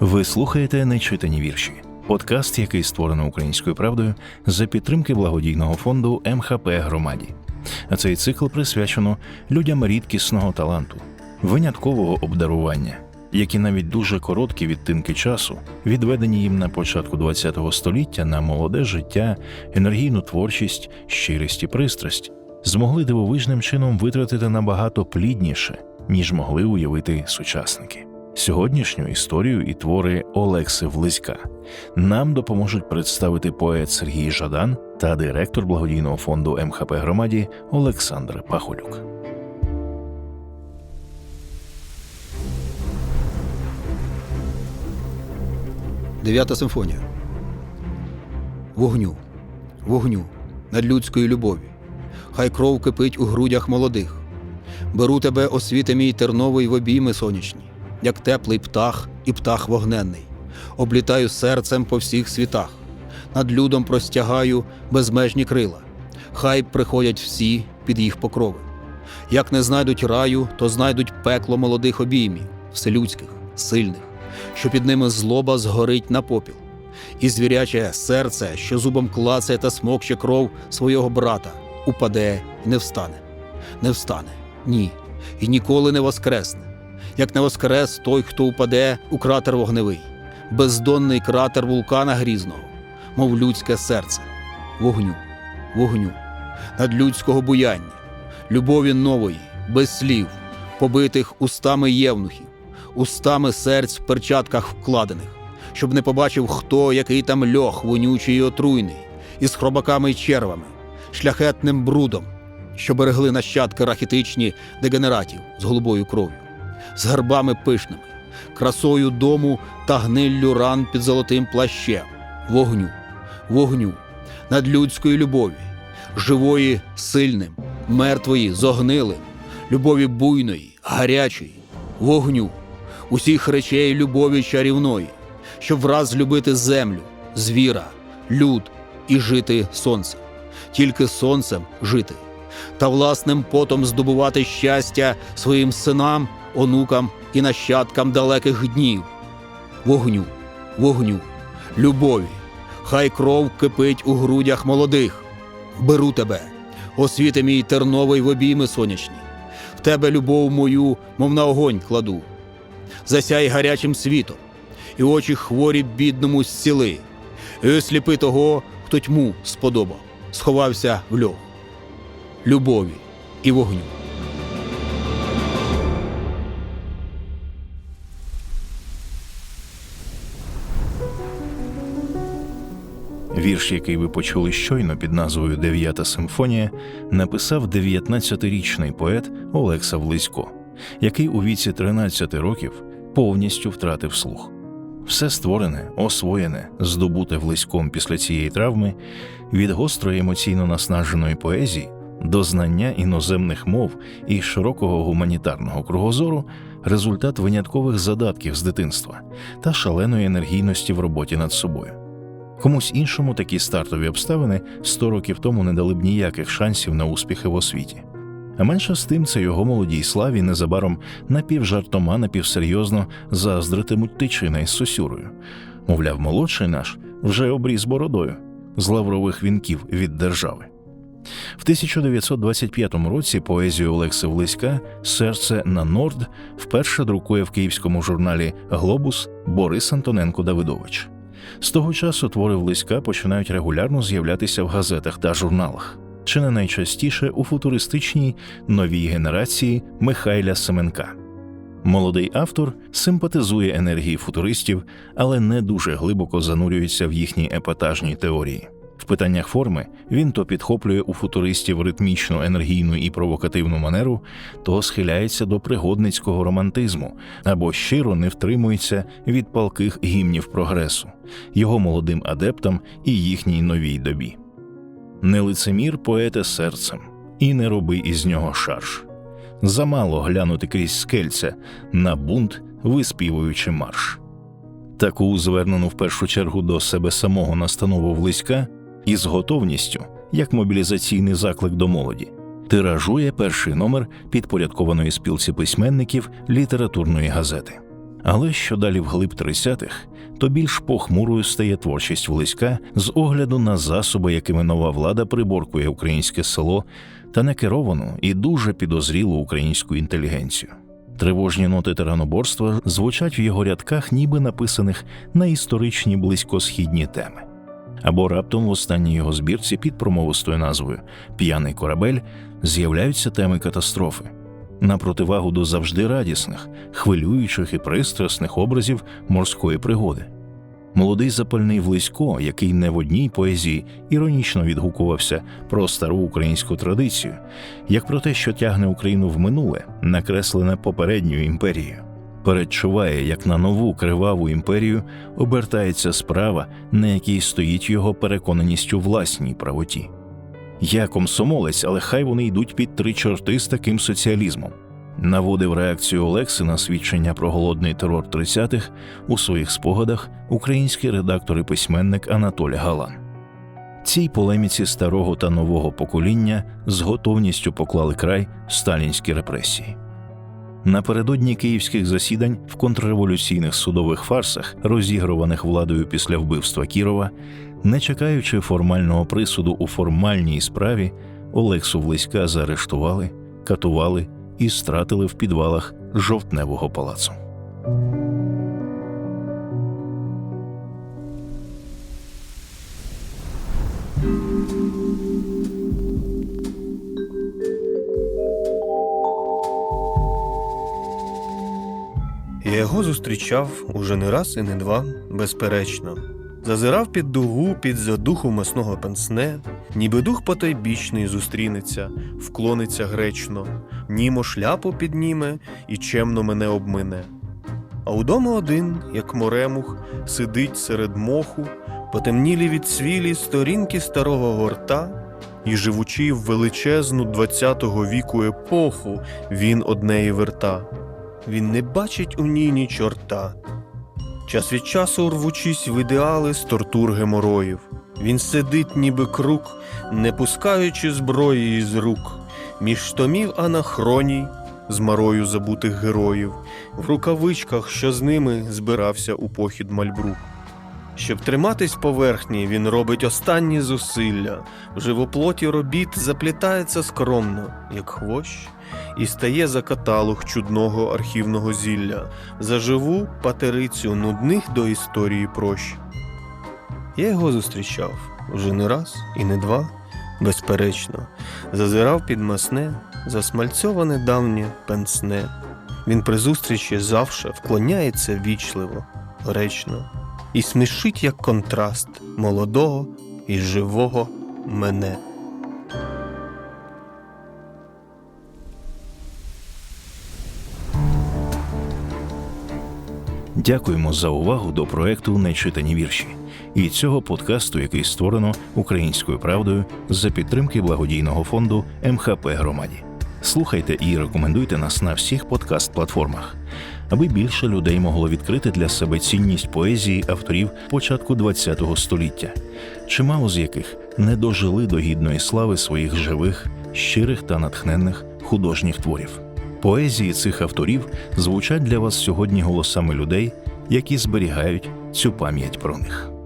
Ви слухаєте нечитані вірші. Подкаст, який створено українською правдою за підтримки благодійного фонду МХП Громаді. А цей цикл присвячено людям рідкісного таланту, виняткового обдарування, які навіть дуже короткі відтинки часу, відведені їм на початку ХХ століття на молоде життя, енергійну творчість, щирість і пристрасть, змогли дивовижним чином витратити набагато плідніше, ніж могли уявити сучасники. Сьогоднішню історію і твори Олекси Влиська нам допоможуть представити поет Сергій Жадан та директор благодійного фонду МХП громаді Олександр Пахолюк. Дев'ята симфонія. Вогню, вогню над людською любові. Хай кров кипить у грудях молодих. Беру тебе, освіти мій терновий в обійми сонячні, як теплий птах і птах вогненний. Облітаю серцем по всіх світах, над людом простягаю безмежні крила. Хай приходять всі під їх покрови. Як не знайдуть раю, то знайдуть пекло молодих обіймів, вселюдських, сильних, що під ними злоба згорить на попіл. І звіряче серце, що зубом клацає та смокче кров свого брата, упаде і не встане. Не встане, ні, і ніколи не воскресне. Як не воскрес той, хто упаде у кратер вогневий, бездонний кратер вулкана грізного, мов людське серце, вогню, вогню, над людського буяння, любові нової, без слів, побитих устами євнухів, устами серць в перчатках вкладених, щоб не побачив, хто який там льох вонючий і отруйний, із хробаками й червами, шляхетним брудом, що берегли нащадки рахітичні дегенератів з голубою кров'ю, з гербами пишними, красою дому та гниллю ран під золотим плащем, вогню, вогню, над людською любові, живої сильним, мертвої зогнилим, любові буйної, гарячої, вогню, усіх речей любові чарівної, щоб враз любити землю, звіра, люд і жити сонцем, тільки сонцем жити, та власним потом здобувати щастя своїм синам, онукам і нащадкам далеких днів. Вогню, вогню, любові, хай кров кипить у грудях молодих. Беру тебе, освіти мій терновий в обійми сонячні, в тебе любов мою, мов на огонь кладу. Засяй гарячим світом, і очі хворі бідному зціли, і осліпи того, хто тьму сподобав, сховався в льох, любові і вогню. Вірш, який ви почули щойно під назвою Дев'ята симфонія, написав 19-річний поет Олекса Влисько, який у віці 13 років повністю втратив слух. Все створене, освоєне, здобуте Влиськом після цієї травми від гострої емоційно наснаженої поезії до знання іноземних мов і широкого гуманітарного кругозору результат виняткових задатків з дитинства та шаленої енергійності в роботі над собою. Комусь іншому такі стартові обставини 100 років тому не дали б ніяких шансів на успіхи в освіті. А менше з тим, це його молодій славі незабаром напівжартома, напівсерйозно заздритимуть тичина із сосюрою. Мовляв, молодший наш вже обріз бородою з лаврових вінків від держави. В 1925 році поезію Олекси Влиська Серце на Норд вперше друкує в київському журналі Глобус Борис Антоненко Давидович. З того часу твори Влиська починають регулярно з'являтися в газетах та журналах, чи не найчастіше у футуристичній новій генерації Михайля Семенка. Молодий автор симпатизує енергії футуристів, але не дуже глибоко занурюється в їхні епатажні теорії. В питаннях форми він то підхоплює у футуристів ритмічну, енергійну і провокативну манеру, то схиляється до пригодницького романтизму або щиро не втримується від палких гімнів прогресу, його молодим адептам і їхній новій добі. Не лицемір поете серцем, і не роби із нього шарш. Замало глянути крізь скельця на бунт, виспівуючи марш. Таку звернену в першу чергу до себе самого настанову Влиська із готовністю, як мобілізаційний заклик до молоді, Тиражує перший номер підпорядкованої спілці письменників літературної газети. Але що далі вглиб 30-х, то більш похмурою стає творчість Влиська з огляду на засоби, якими нова влада приборкує українське село та некеровану і дуже підозрілу українську інтелігенцію. Тривожні ноти тираноборства звучать в його рядках, ніби написаних на історичні близькосхідні теми. Або раптом в останній його збірці під промовистою назвою П'яний корабель з'являються теми катастрофи на противагу до завжди радісних, хвилюючих і пристрасних образів морської пригоди. Молодий запальний Влисько, який не в одній поезії іронічно відгукувався про стару українську традицію, як про те, що тягне Україну в минуле, накреслене попередньою імперією. Передчуває, як на нову криваву імперію обертається справа, на якій стоїть його переконаність у власній правоті. Я комсомолець, але хай вони йдуть під три чорти з таким соціалізмом. Наводив реакцію Олекси на свідчення про голодний терор 30-х у своїх спогадах український редактор і письменник Анатолій Галан. Цій полеміці старого та нового покоління з готовністю поклали край сталінські репресії. Напередодні київських засідань в контрреволюційних судових фарсах, розігруваних владою після вбивства Кірова, не чекаючи формального присуду у формальній справі, Олексу Влиська заарештували, катували і стратили в підвалах жовтневого палацу. Його зустрічав уже не раз і не два, безперечно. Зазирав під дугу, під задуху масного пенсне, ніби дух потайбічний зустрінеться, вклониться гречно, німо шляпу підніме і чемно мене обмине. А удома один, як моремух, сидить серед моху, потемнілі від цвілі сторінки старого горта, і живучи в величезну двадцятого віку епоху, він однеї верта він не бачить у ній ні чорта. Час від часу рвучись в ідеали з тортур гемороїв. Він сидить, ніби круг, не пускаючи зброї із рук, між томів анахроній, з марою забутих героїв, в рукавичках, що з ними збирався у похід мальбрук. Щоб триматись поверхні, він робить останні зусилля, в живоплоті робіт заплітається скромно, як хвощ, і стає за каталог чудного архівного зілля, за живу патерицю нудних до історії прощ. Я його зустрічав вже не раз і не два, безперечно, зазирав під масне, засмальцьоване давнє пенсне. Він при зустрічі завше вклоняється вічливо, гречно і смішить як контраст молодого і живого мене. Дякуємо за увагу до проекту Нечитані вірші і цього подкасту, який створено українською правдою за підтримки благодійного фонду МХП Громаді. Слухайте і рекомендуйте нас на всіх подкаст-платформах, аби більше людей могло відкрити для себе цінність поезії авторів початку ХХ століття, чимало з яких не дожили до гідної слави своїх живих, щирих та натхненних художніх творів. Поезії цих авторів звучать для вас сьогодні голосами людей, які зберігають цю пам'ять про них.